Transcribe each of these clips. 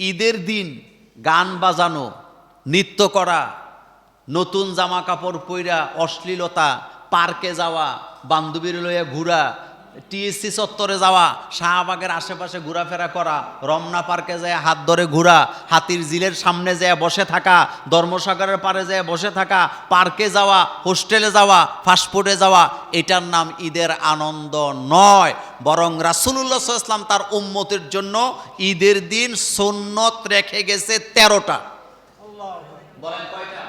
ঈদের দিন গান বাজানো, নৃত্য করা, নতুন জামা কাপড় পইরা অশ্লীলতা, পার্কে যাওয়া, বান্ধবীর লইয়া ঘুরা টিএসসি চত্বরে যাওয়া শাহবাগের আশেপাশে ঘোরাফেরা করা রমনা পার্কে যায় হাত ধরে ঘোরা হাতির জিলের সামনে যায় বসে থাকা ধর্মসাগরের পারে যায় বসে থাকা পার্কে যাওয়া হোস্টেলে যাওয়া ফাস্টফুডে যাওয়া এটার নাম ঈদের আনন্দ নয়। বরং রাসুলুল্লাহ ইসলাম তার উম্মতের জন্য ঈদের দিন সুন্নত রেখে গেছে তেরোটা। বলেন কয়টা?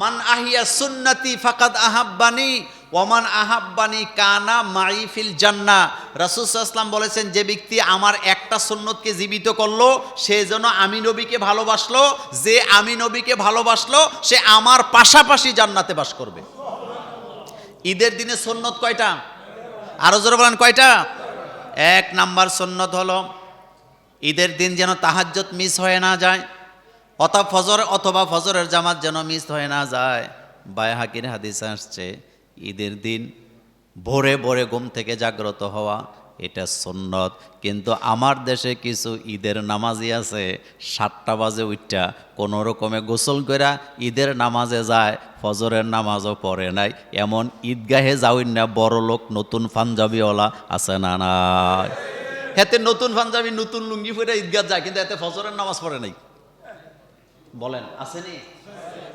মান আহিয়া সুন্নতি ফাকাদ আহাব্বানি ওমান আহাব্বানি কানা মাইফিল জান্না। রাসুসাল্লাম বলেছেন, যে ব্যক্তি আমার একটা সুন্নতকে জীবিত করল, সে যেন আমি নবীকে ভালোবাসলো, যে আমি নবীকে ভালোবাসলো, সে আমার পাশাপাশি জান্নাতে বাস করবে। ঈদের দিনে সুন্নত কয়টা? আরও জোরে বলেন, কয়টা? এক নাম্বার সুন্নত হলো, ঈদের দিন যেন তাহাজ্জত মিস হয়ে না যায়, অথবা ফজর অথবা ফজরের জামাত যেন মিস হয়ে না যায়। বায় হাকির হাদিস আসছে ঈদের দিন ভোরে ভোরে ঘুম থেকে জাগ্রত হওয়া, এটা সুন্নত। কিন্তু আমার দেশে কিছু ঈদের নামাজি আছে, সাতটা বাজে উঠটা কোনো রকমে গোসল করা ঈদের নামাজে যায়, ফজরের নামাজও পড়ে নাই। এমন ঈদগাহে যাওয়াই না, বড় লোক নতুন পাঞ্জাবিওয়ালা আছে না না হেতে নতুন পাঞ্জাবি, নতুন লুঙ্গি পরে ঈদগাহ যায়, কিন্তু এতে ফজরের নামাজ পড়ে নাই। বলেন আসেনি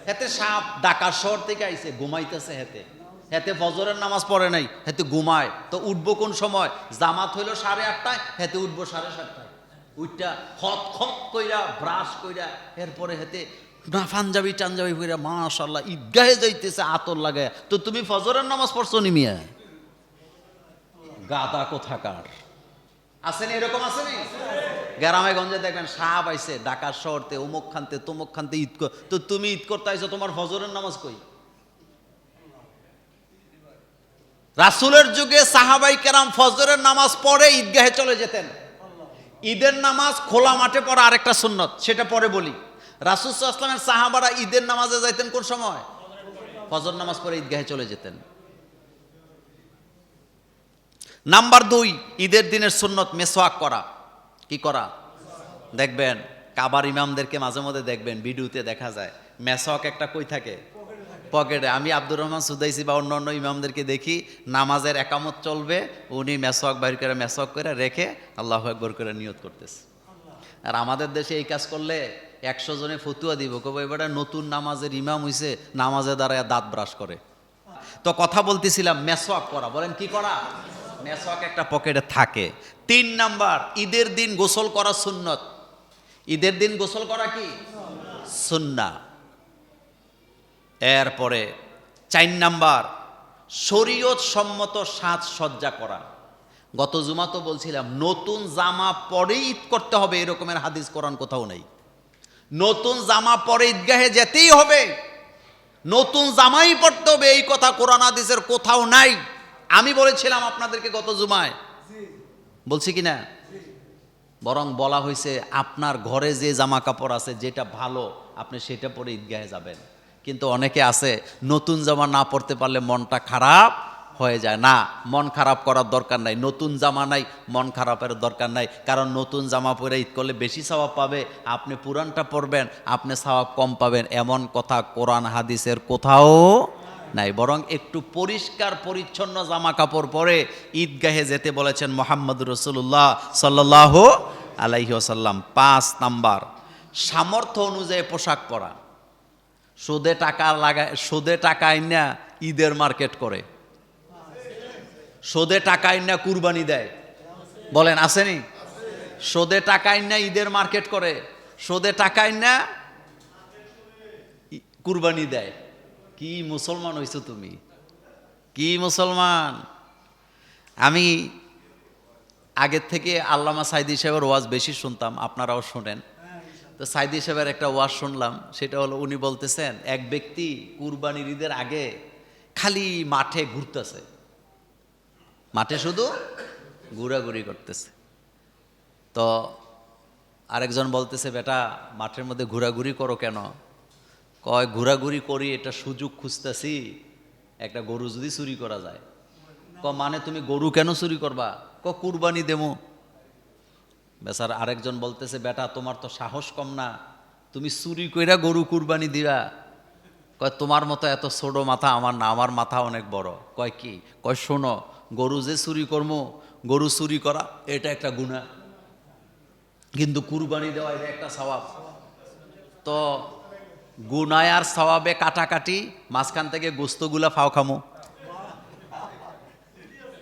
হেতে সাপ ঢাকা শহর থেকে আইছে, ঘুমাইতেছে হেতে। হেতে ফজরের নামাজ পড়ে নাই, হেতে ঘুমায়। তো উঠবো কোন সময়? জামাত হইল সাড়ে আটটায়, হেতে উঠবো সাড়ে সাতটায়। উঠটা খত খত কইরা, ব্রাশ কইরা, এরপরে হেতে না পাঞ্জাবি টাঞ্জাবি কইরা মাশাল্লাহ ঈদগাহে যাইতেছে, আতর লাগায়। তো তুমি ফজরের নামাজ পড়ছো নি মিয়া? গাদা কোথাকার? আসেনি এরকম আসেনি গ্রামে গঞ্জে দেখবেন সাহ আইছে ঢাকা শহরতে অমুক খানতে, তমুক খানতে ঈদ তো তুমি ঈদ করতে আইছো, তোমার ফজরের নামাজ কই? রাসুলের যুগে সাহাবাই কেরাম ফজরের নামাজ পড়ে ঈদগাহে চলে যেতেন। ঈদের নামাজ খোলা মাঠে পড়া আরেকটা সুন্নত, সেটা পরে বলি। রাসুল আসলামের সাহাবারা ঈদের নামাজে যাইতেন কোন সময়? ফজর নামাজ পড়ে ঈদগাহে চলে যেতেন। নাম্বার দুই, ঈদের দিনের সুন্নত মেসোয়াক করা। কি করা? দেখবেন, কাবার ইমামদেরকে মাঝে মধ্যে দেখবেন, ভিডিওতে দেখা যায়, মেসওয়াক একটা কই থাকে? পকেটে। আমি আব্দুর রহমান সুদাইসি বা অন্য অন্য ইমামদেরকে দেখি, নামাজের একামত চলবে, উনি মেসওয়াক বাইর করে মেসওয়াক করে রেখে আল্লাহ একবার করে নিয়ত করতেছে। আর আমাদের দেশে এই কাজ করলে একশো জনে ফতুয়া দিব। কবে এবারে নতুন নামাজের ইমাম হইছে, নামাজে দাঁড়ায় দাঁত ব্রাশ করে। তো কথা বলতেছিলাম মেসওয়াক করা। বলেন, কি করা? মেসওয়াক একটা পকেটে থাকে। তিন নাম্বার, ঈদের দিন গোসল করা সুন্নত। ঈদের দিন গোসল করা কি? সুন্না। এরপরে চার নাম্বার শরীয়ত সম্মত সাজসজ্জা করা। গত জুমা তো বলছিলাম, নতুন জামা পরে ঈদ করতে হবে এরকমের হাদিস কোরআন কোথাও নেই। নতুন জামা পরে ঈদগাহে যেতেই হবে, নতুন জামাই পড়তে হবে, এই কথা কোরআন হাদিসের কোথাও নাই। আমি বলেছিলাম আপনাদেরকে গত জুমায়। বলছি কি না? বরং বলা হয়েছে, আপনার ঘরে যে জামা কাপড় আছে, যেটা ভালো, আপনি সেটা পরে ঈদগাহে যাবেন। কিন্তু অনেকে আছে, নতুন জামা না পরতে পারলে মনটা খারাপ হয়ে যায়। না, মন খারাপ করার দরকার নাই। নতুন জামা নাই, মন খারাপের দরকার নাই। কারণ নতুন জামা পরে ঈদ করলে বেশি স্বভাব পাবে। আপনি পুরানটা পরবেন, আপনি স্বভাব কম পাবেন। এমন কথা কোরআন, হাদিসের কোথাও নাই। বরং একটু পরিষ্কার, পরিচ্ছন্ন জামা কাপড় পরে ঈদগাহে যেতে বলেছেন মোহাম্মদ রসুল্লাহ সাল্লাহ আলাইহি আসাল্লাম পাঁচ নাম্বার, সামর্থ্য অনুযায়ী পোশাক পরা। সুদে টাকা লাগায় সুদে টাকা আইনা ঈদের মার্কেট করে। সুদে টাকা আইনা কুরবানি দেয়। বলেন আসেনি সুদে টাকা আইনা ঈদের মার্কেট করে। সুদে টাকা আইনা কুরবানি দেয়। কি মুসলমান হইছো তুমি? কি মুসলমান? আমি আগের থেকে আল্লামা সাইদি সাহেবের ওয়াজ বেশি শুনতাম, আপনারাও শোনেন। তো সাইদি সাহেবের একটা ওয়াজ শুনলাম, সেটা হলো উনি বলতেছেন, এক ব্যক্তি কুরবানির ঈদের আগে খালি মাঠে ঘুরতেছে। মাঠে শুধু ঘোরাঘুরি করতেছে। তো আরেকজন বলতেছে, বেটা, মাঠের মধ্যে ঘোরাঘুরি করো কেন? কয়, ঘোরাঘুরি করি এটা সুযোগ খুঁজতেছি, একটা গরু যদি চুরি করা যায়। ক মানে তুমি গরু কেন চুরি করবা? ক কুরবানি দেমো। বেচার আরেকজন বলতেছে, বেটা, তোমার তো সাহস কম না। তুমি চুরি কইরা গরু কুরবানি দিবা কয়, তোমার মতো এত ছোট মাথা আমার না, আমার মাথা অনেক বড়। কয়, কি? কয়, শোনো, গরু যে চুরি করব গরু চুরি করা, এটা একটা গুণা কিন্তু কুরবানি দেওয়া এটা একটা স্বভাব তো গুনায় আর স্বভাবে কাটাকাটি, মাঝখান থেকে গোস্তগুলা ফাও খামো।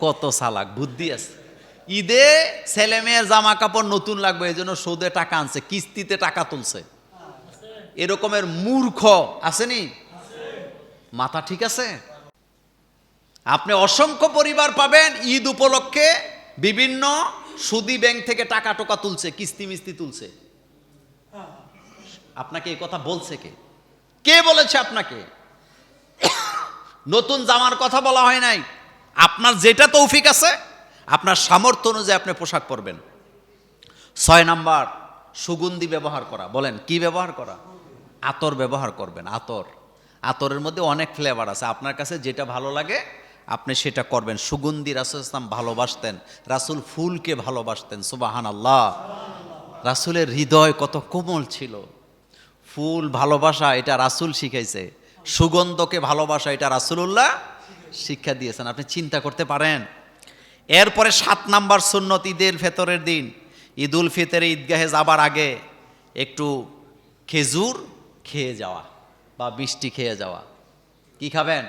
কত সালাক, বুদ্ধি আছে? ঈদে ছেলে মেয়ের জামা কাপড় নতুন লাগবে এই জন্য সৌদে টাকা আনছে, কিস্তিতে টাকা তুলছে। এরকমের মূর্খ আসেনি মাথা ঠিক আছে? আপনি অসংখ্য পরিবার পাবেন, ঈদ উপলক্ষে বিভিন্ন সুদি ব্যাংক থেকে টাকা টোকা তুলছে, কিস্তি মিস্তি তুলছে। আপনাকে এই কথা বলছে কে? কে বলেছে আপনাকে? নতুন জামার কথা বলা হয় নাই। আপনার যেটা তৌফিক আছে আপনার সামর্থ্য অনুযায়ী আপনি পোশাক পরবেন। ছয় নাম্বার, সুগন্ধি ব্যবহার করা। বলেন, কি ব্যবহার করা? আতর ব্যবহার করবেন, আতর। আতরের মধ্যে অনেক ফ্লেভার আছে। আপনার কাছে যেটা ভালো লাগে, আপনি সেটা করবেন। সুগন্ধি রাসুল ইসলাম ভালোবাসতেন। রাসুল ফুলকে ভালোবাসতেন সুবাহান আল্লাহ রাসুলের হৃদয় কত কোমল ছিল। ফুল ভালোবাসা, এটা রাসুল শিখাইছে। সুগন্ধকে ভালোবাসা, এটা রাসুলুল্লাহ শিক্ষা দিয়েছেন। আপনি চিন্তা করতে পারেন এরপরে সাত নাম্বার সুন্নত ঈদের ভেতরের দিন। ঈদ উল ফিতরে ঈদগাহে যাবার আগে একটু খেজুর খেয়ে যাওয়া বা বৃষ্টি খেয়ে যাওয়া। কি খাবেন?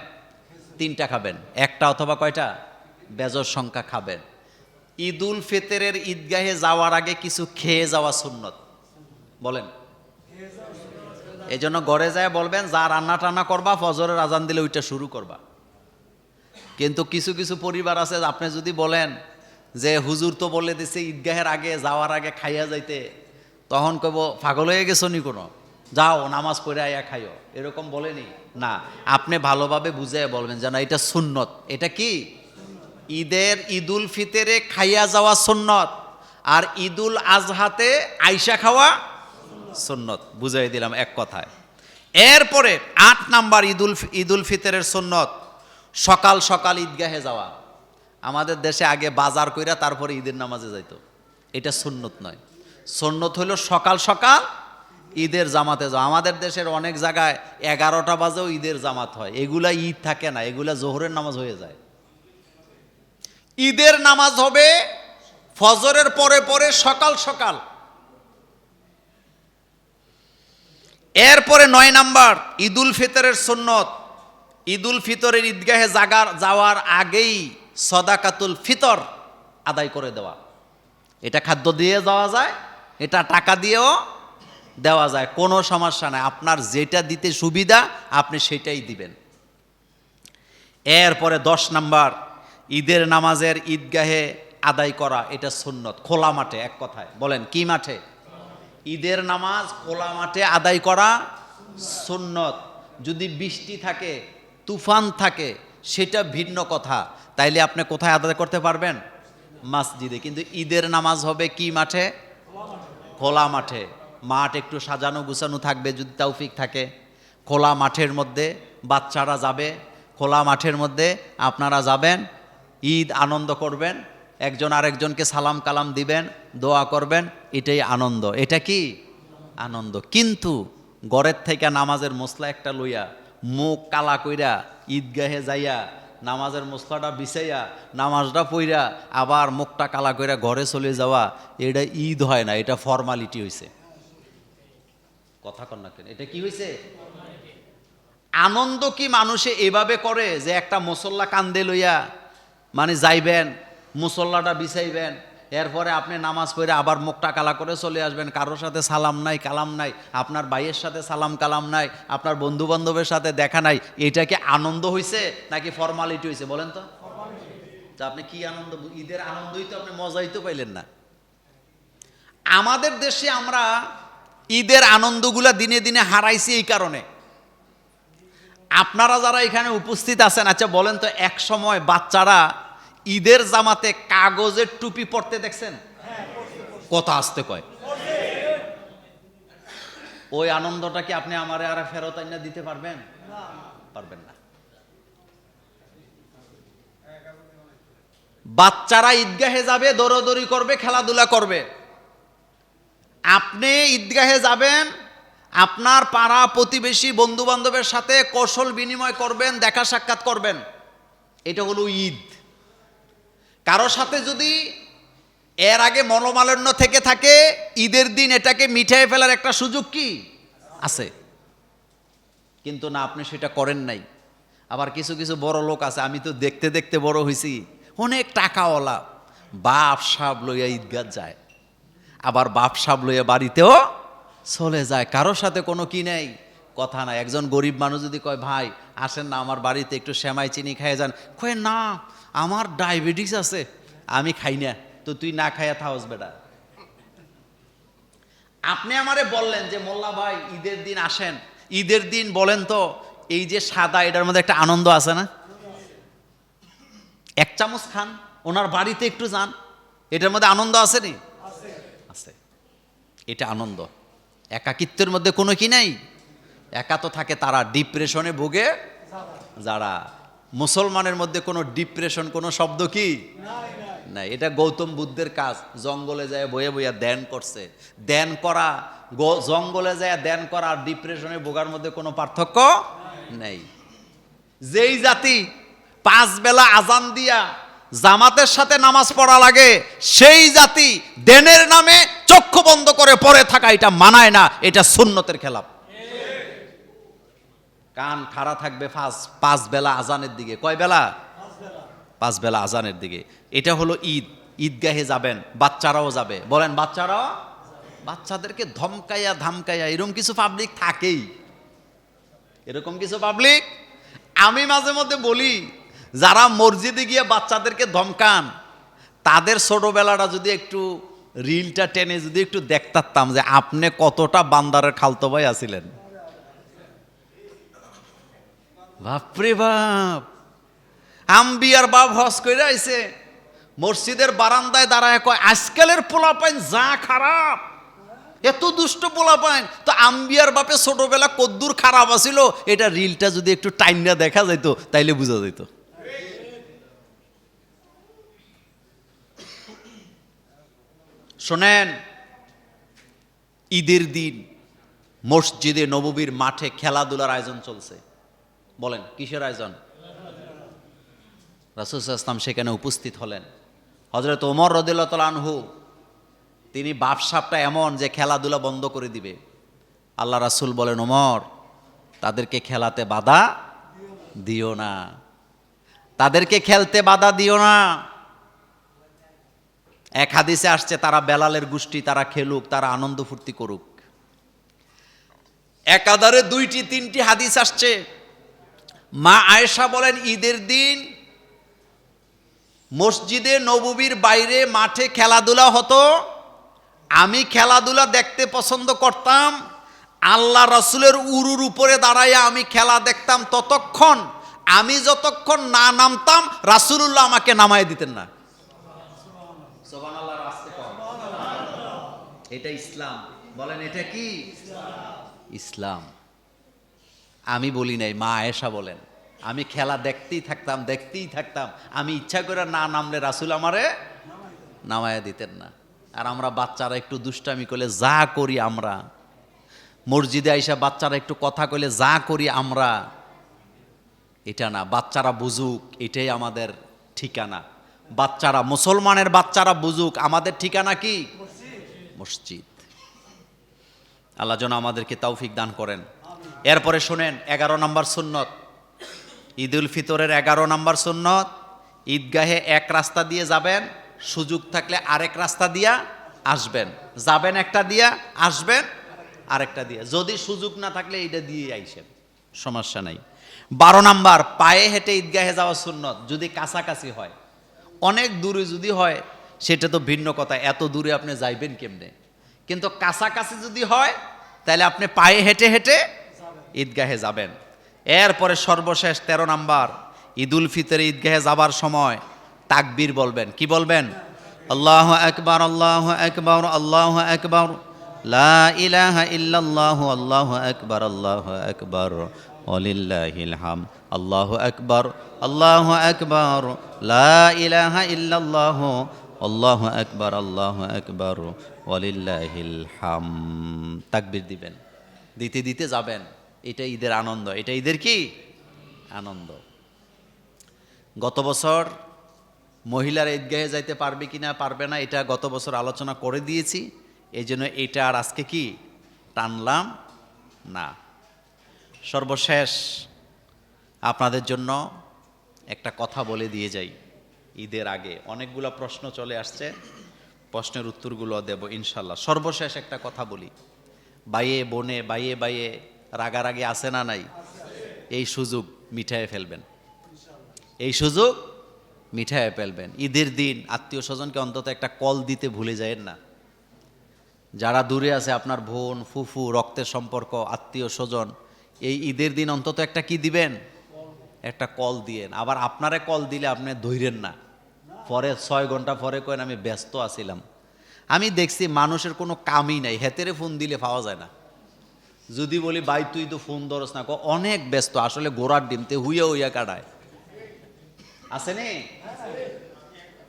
তিনটা খাবেন। একটা অথবা কয়টা? বেজর সংখ্যা খাবেন। ঈদ উল ফিতরের ঈদগাহে যাওয়ার আগে কিছু খেয়ে যাওয়া সুন্নত। বলেন। এই জন্য ঘরে যায় বলবেন, যা রান্না টান্না করবা, ফজরের আজান দিলে ওইটা শুরু করবা। কিন্তু কিছু কিছু পরিবার আছে, আপনি যদি বলেন যে, হুজুর তো বলে দিছে ঈদগাহের আগে, যাওয়ার আগে খাইয়া যাইতে। তখন কব পাগল হয়ে গেছো নি কোনো? যাও, নামাজ পড়ে আয়া খাইও। এরকম বলেনি। না, আপনি ভালোভাবে বুঝে বলবেন যে, না, এটা সুন্নত। এটা কি? ঈদের ঈদুল ফিতরে খাইয়া যাওয়া সুন্নত আর ঈদুল আজহাতে আইসা খাওয়া সুন্নত। বুঝাই দিলাম এক কথায়। এরপরে আট নাম্বার ঈদুল ঈদুল ফিতরের সুন্নত। সকাল সকাল ঈদগাহে যাওয়া। আমাদের দেশে আগে বাজার কইরা তারপরে ঈদের নামাজে যাইতো। এটা সুন্নত নয়। সুন্নত হলো সকাল সকাল ঈদের জামাতে যাওয়া। আমাদের দেশের অনেক জায়গায় এগারোটা বাজেও ঈদের জামাত হয়। এগুলা ঈদ থাকে না, এগুলা জোহরের নামাজ হয়ে যায়। ঈদের নামাজ হবে ফজরের পরে পরে সকাল সকাল। এরপরে নয় নাম্বার, ঈদুল ফিতরের সুন্নত। ঈদুল ফিতরের ঈদগাহে জাগার যাওয়ার আগেই সদাকাতুল ফিতর আদায় করে দেওয়া। এটা খাদ্য দিয়ে যাওয়া যায়, এটা টাকা দিয়েও দেওয়া যায়, কোনো সমস্যা নাই। আপনার যেটা দিতে সুবিধা, আপনি সেটাই দিবেন। এরপরে দশ নাম্বার, ঈদের নামাজের ঈদগাহে আদায় করা, এটা সুন্নত। খোলা মাঠে, এক কথায়। বলেন, কি মাঠে? ঈদের নামাজ খোলা মাঠে আদায় করা সুন্নত। যদি বৃষ্টি থাকে তুফান থাকে, সেটা ভিন্ন কথা। তাইলে আপনি কোথায় আদায় করতে পারবেন? মসজিদে। কিন্তু ঈদের নামাজ হবে কি মাঠে? খোলা মাঠে। মাঠ একটু সাজানো গুছানো থাকবে যদি তৌফিক থাকে। খোলা মাঠের মধ্যে বাচ্চারা যাবে। খোলা মাঠের মধ্যে আপনারা যাবেন, ঈদ আনন্দ করবেন, একজন আরেকজনকে সালাম কালাম দিবেন, দোয়া করবেন, এটাই আনন্দ। এটা কি? আনন্দ। কিন্তু গড়ের থেকে নামাজের মশলা একটা লইয়া মুখ কালা কইরা, ঈদগাহে যাইয়া, নামাজের মশলাটা বিছাইয়া, নামাজটা পইরা, আবার মুখটা কালা কইরা ঘরে চলে যাওয়া, এটা ঈদ হয় না, এটা ফর্মালিটি হয়েছে কথা কন না কেন? এটা কি হয়েছে আনন্দ কি মানুষে এভাবে করে যে একটা মুসল্লা কান্দে লইয়া মানে যাইবেন, মুসল্লাটা বিছাইবেন এরপরে আপনি নামাজ পড়ে আবার মুখটা কালা করে চলে আসবেন। কারোর সাথে সালাম নাই কালাম নাই। আপনার ভাইয়ের সাথে সালাম কালাম নাই আপনার বন্ধু বান্ধবের সাথে দেখা নাই। এটা কি আনন্দ হয়েছে নাকি ফর্মালিটি হয়েছে বলেন তো? তা আপনি কি আনন্দ ঈদের আনন্দই তো আপনি মজাই তো পাইলেন না। আমাদের দেশে আমরা ঈদের আনন্দগুলা দিনে দিনে হারাইছি এই কারণে। আপনারা যারা এখানে উপস্থিত আছেন আচ্ছা বলেন তো এক সময় বাচ্চারা ঈদের জামাতে কাগজের টুপি পরতে দেখছেন? কথা আসতে কয়। ওই আনন্দটা কি আপনি আমারে আর ফেরত আইনা দিতে পারবেন? পারবেন না। বাচ্চারা ঈদগাহে যাবে, দৌড়দৌড়ি করবে, খেলাধুলা করবে। আপনি ঈদগাহে যাবেন, আপনার পাড়া প্রতিবেশী বন্ধু বান্ধবের সাথে কৌশল বিনিময় করবেন, দেখা সাক্ষাৎ করবেন। এটা হলো ঈদ। কারও সাথে যদি এর আগে মনোমালিন্য থেকে থাকে, ঈদের দিন এটাকে মিঠাই ফেলার একটা সুযোগ কি? আছে। কিন্তু না, আপনি সেটা করেন নাই। আবার কিছু কিছু বড় লোক আছে, আমি তো দেখতে দেখতে বড় হয়েছি অনেক টাকাওয়ালা। বাপ সাপ লইয়া ঈদগাহ যায়। আবার বাপ সাপ লইয়া বাড়িতেও চলে যায়। কারোর সাথে কোনো কি নেই? কথা নাই। একজন গরিব মানুষ যদি কয়, ভাই, আসেন না, আমার বাড়িতে একটু সেমাই, চিনি খেয়ে যান। কয়, না আমার ডায়াবেটিস আছে আমি খাই না। তো তুই না খাইয়া থাকস বেটা। আপনি আমারে বললেন যে মোল্লা ভাই ঈদের দিন আসেন। ঈদের দিন বলেন তো এই যে সাদা এটার মধ্যে একটা আনন্দ আছে না? এক চামচ খান ওনার বাড়িতে একটু যান। এটার মধ্যে আনন্দ আছে নি? আছে। এটা আনন্দ। একাকিত্বের মধ্যে কোনো কি নাই? একা তো থাকে তারা ডিপ্রেশনে ভোগে যারা। মুসলমানের মধ্যে কোনো ডিপ্রেশন, কোনো শব্দ কি? না এটা গৌতম বুদ্ধের কাজ। জঙ্গলে যায়, বয়ে বইয়া ধ্যান করছে। ধ্যান করা জঙ্গলে যায়, ধ্যান করা আর ডিপ্রেশনে ভোগার মধ্যে কোনো পার্থক্য নেই। যেই জাতি পাঁচ বেলা আজান দিয়া জামাতের সাথে নামাজ পড়া লাগে, সেই জাতি দেনের নামে চক্ষু বন্ধ করে পড়ে থাকা, এটা মানায় না। এটা সুন্নতের খেলাপ। কান খাড়া থাকবে পাঁচ পাঁচ বেলা আজানের দিকে। কয় বেলা? পাঁচ বেলা আজানের দিকে। এটা হলো ঈদ। ঈদগাহে যাবেন, বাচ্চারাও যাবে। বলেন, বাচ্চারাও? বাচ্চাদেরকে ধমকাইয়া ধামকাইয়া, এরকম কিছু পাবলিক থাকেই। এরকম কিছু পাবলিক আমি মাঝে মধ্যে বলি, যারা মসজিদে গিয়ে বাচ্চাদেরকে ধমকান, তাদের ছোটবেলাটা যদি একটু রিলটা টেনে যদি একটু দেখতাম যে আপনি কতটা বান্দারের খালতো ভাই আছিলেন। বাপরে বাপ। আম্বিয়ার বাপ হস করে আইছে, মসজিদের বারান্দায় দাঁড়ায় কয়, আজকালের পোলা পাইন যা খারাপ, এত দুষ্ট পোলা পাইন তো আম্বিয়ার বাপে ছোটবেলা কদ্দুর খারাপ আছিল, এটা রিলটা যদি একটু টাইমটা দেখা যাইতো, তাইলে বোঝা যেত শোনেন, ঈদের দিন মসজিদে নববীর মাঠে খেলাধুলার আয়োজন চলছে। বলেন, কিসের আয়োজন? রাসুল ইসলাম সেখানে উপস্থিত হলেন। হজরত ওমর রদিল্লা আনহু, তিনি বাপসাপটা এমন যে খেলাধুলা বন্ধ করে দিবে। আল্লাহ রাসুল বলেন, ওমর, তাদেরকে খেলাতে বাধা দিও না। তাদেরকে খেলতে বাধা দিও না। এক হাদিসে আসছে, তারা বেলালের গোষ্ঠী, তারা খেলুক, তারা আনন্দ ফুর্তি করুক। একাধারে দুইটি, তিনটি হাদিস আসছে। মা আয়েশা বলেন ঈদের দিন মসজিদে নববীর বাইরে মাঠে খেলাধুলা হতো। আমি খেলাধুলা দেখতে পছন্দ করতাম। আল্লাহ রসুলের উরুর উপরে দাঁড়াইয়া আমি খেলা দেখতাম ততক্ষণ। আমি যতক্ষণ না নামতাম রাসুলুল্লাহ আমাকে নামায় দিতেন না। এটা ইসলাম। বলেন এটা কি? ইসলাম। আমি বলি নাই, মা আয়েশা বলেন। আমি খেলা দেখতেই থাকতাম দেখতেই থাকতাম। আমি ইচ্ছা করে না নামলে রাসুল আমারে নামায়া দিতেন না। আর আমরা বাচ্চারা একটু দুষ্টামি করলে যা করি আমরা। মসজিদে আইসা বাচ্চারা একটু কথা কইলে যা করি আমরা। এটা না, বাচ্চারা বুঝুক, এটাই আমাদের ঠিকানা। বাচ্চারা, মুসলমানের বাচ্চারা বুঝুক, আমাদের ঠিকানা কি? মসজিদ। আল্লাহ যেন আমাদেরকে তৌফিক দান করেন। এরপরে শোনেন, এগারো নম্বর সুন্নত। উল ফিতরের এগারো নম্বর সুন্নত, ঈদগাহে এক রাস্তা দিয়ে যাবেন, সুযোগ থাকলে আরেক রাস্তা দিয়া আসবেন। যাবেন একটা দিয়া, আসবেন আরেকটা দিয়া। যদি সুযোগ না থাকলে এইটা দিয়ে আইসেন, সমস্যা নাই। বারো নাম্বার, পায়ে হেঁটে ঈদগাহে যাওয়া সুন্নত, যদি কাছাকাছি হয়। অনেক দূরে যদি হয়, সেটা তো ভিন্ন কথা, এত দূরে আপনি যাইবেন কেমনে? কিন্তু কাছাকাছি যদি হয়, তাহলে আপনি পায়ে হেঁটে হেঁটে ঈদগাহে যাবেন। এরপরে সর্বশেষ তেরো নাম্বার, ঈদুল ফিতরে ঈদগাহে যাবার সময় তাকবীর বলবেন। কি বলবেন? আল্লাহ একবার আল্লাহ একবার আল্লাহ একবার লা ইলাহা ইল্লাল্লাহ, আল্লাহ একবার আল্লাহ একবার ওলিল্লাহিল হাম, আল্লাহ একবার আল্লাহ একবার লা ইলাহা ইল্লাল্লাহ, আল্লাহ একবার আল্লাহ একবার ওয়ালিল্লাহিল হাম। তাকবির দিবেন। দিতে দিতে যাবেন। এটা ঈদের আনন্দ। এটা ঈদের কি? আনন্দ। গত বছর মহিলার ঈদগাহে যাইতে পারবে কি না পারবে না, এটা গত বছর আলোচনা করে দিয়েছি। এই জন্য এটা আর আজকে কি? টানলাম না। সর্বশেষ আপনাদের জন্য একটা কথা বলে দিয়ে যাই ঈদের আগে। অনেকগুলো প্রশ্ন চলে আসছে, প্রশ্নের উত্তরগুলো দেব ইনশাল্লাহ। সর্বশেষ একটা কথা বলি। বাইয়ে, বনে, বাইয়ে বাইয়ে রাগারাগি আছে না নাই? এই সুযোগ মিঠায়ে ফেলবেন। এই সুযোগ মিঠায়ে ফেলবেন। ঈদের দিন আত্মীয় স্বজনকে অন্তত একটা কল দিতে ভুলে যায়েন না। যারা দূরে আছে, আপনার বোন, ফুফু, রক্তের সম্পর্ক, আত্মীয় স্বজন, এই ঈদের দিন অন্তত একটা কি দিবেন? একটা কল দিয়েন। আবার আপনারে কল দিলে আপনি ধৈরেন না। পরে ছয় ঘণ্টা পরে কেন আমি ব্যস্ত আছিলাম। আমি দেখছি মানুষের কোনো কামই নাই। হেতেরে ফোন দিলে পাওয়া যায় না। যদি বলি, ভাই, তুই তো ফোন ধরস না। অনেক ব্যস্ত, আসলে গোড়ার ডিমতে হুইয়া হুইয়া কাটায়। আছে নি?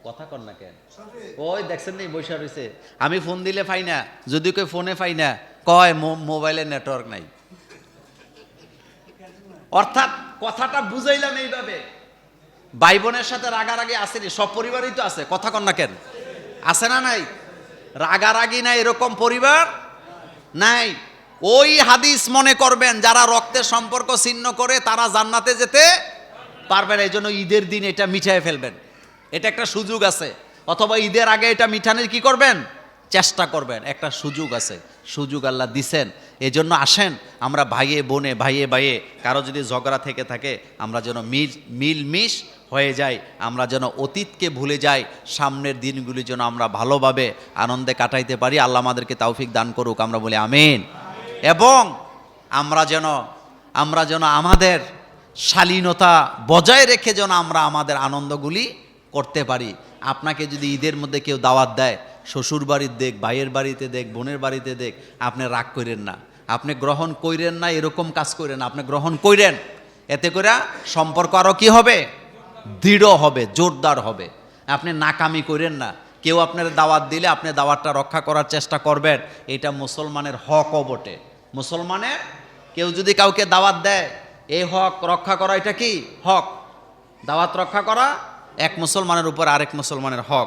কথা কর না কেন? ওই দেখছেন নি, বৈশা রয়েছে আমি ফোন দিলে পাই না, যদি কেউ ফোনে পাই না, কয় মোবাইলে নেটওয়ার্ক নাই। অর্থাৎ কথাটা বুঝাইলাম এইভাবে। ভাই বোনের সাথে রাগারাগি আসেনি সব পরিবারই তো আছে, কথা কন না কেন? আছে না নাই? রাগারাগি না এরকম পরিবার নাই। ওই হাদিস মনে করবেন, যারা রক্তের সম্পর্ক ছিন্ন করে, তারা জান্নাতে যেতে পারবেন এই জন্য ঈদের দিন এটা মিঠাই ফেলবেন। এটা একটা সুযোগ আছে। অথবা ঈদের আগে এটা মিঠানের কি করবেন? চেষ্টা করবেন। একটা সুযোগ আছে। সুযোগ আল্লাহ দিছেন। এজন্য আসেন। আমরা ভাইয়ে, বোনে, ভাইয়ে ভাইয়ে, কারও যদি ঝগড়া থেকে থাকে, আমরা যেন মিল মিল মিশ হয়ে যাই। আমরা যেন অতীতকে ভুলে যাই। সামনের দিনগুলি যেন আমরা ভালোভাবে আনন্দে কাটাইতে পারি। আল্লাহ আমাদেরকে তৌফিক দান করুক। আমরা বলি আমিন। এবং আমরা যেন আমরা যেন আমাদের শালীনতা বজায় রেখে যেন আমরা আমাদের আনন্দগুলি করতে পারি। আপনাকে যদি ঈদের মধ্যে কেউ দাওয়াত দেয়, শ্বশুর বাড়ির দেখ, ভাইয়ের বাড়িতে দেখ, বোনের বাড়িতে দেখ, আপনি রাগ করেন না। আপনি গ্রহণ কইরেন না, এরকম কাজ করেন আপনি গ্রহণ কইরেন। এতে করে সম্পর্ক আরও কি হবে? দৃঢ় হবে, জোরদার হবে। আপনি নাকামি করেন না। কেউ আপনার দাওয়াত দিলে আপনি দাওয়াতটা রক্ষা করার চেষ্টা করবেন। এটা মুসলমানের হকও বটে মুসলমানের? কেউ যদি কাউকে দাওয়াত দেয়, এই হক রক্ষা করা এটা কি? হক। দাওয়াত রক্ষা করা এক মুসলমানের উপর আরেক মুসলমানের হক।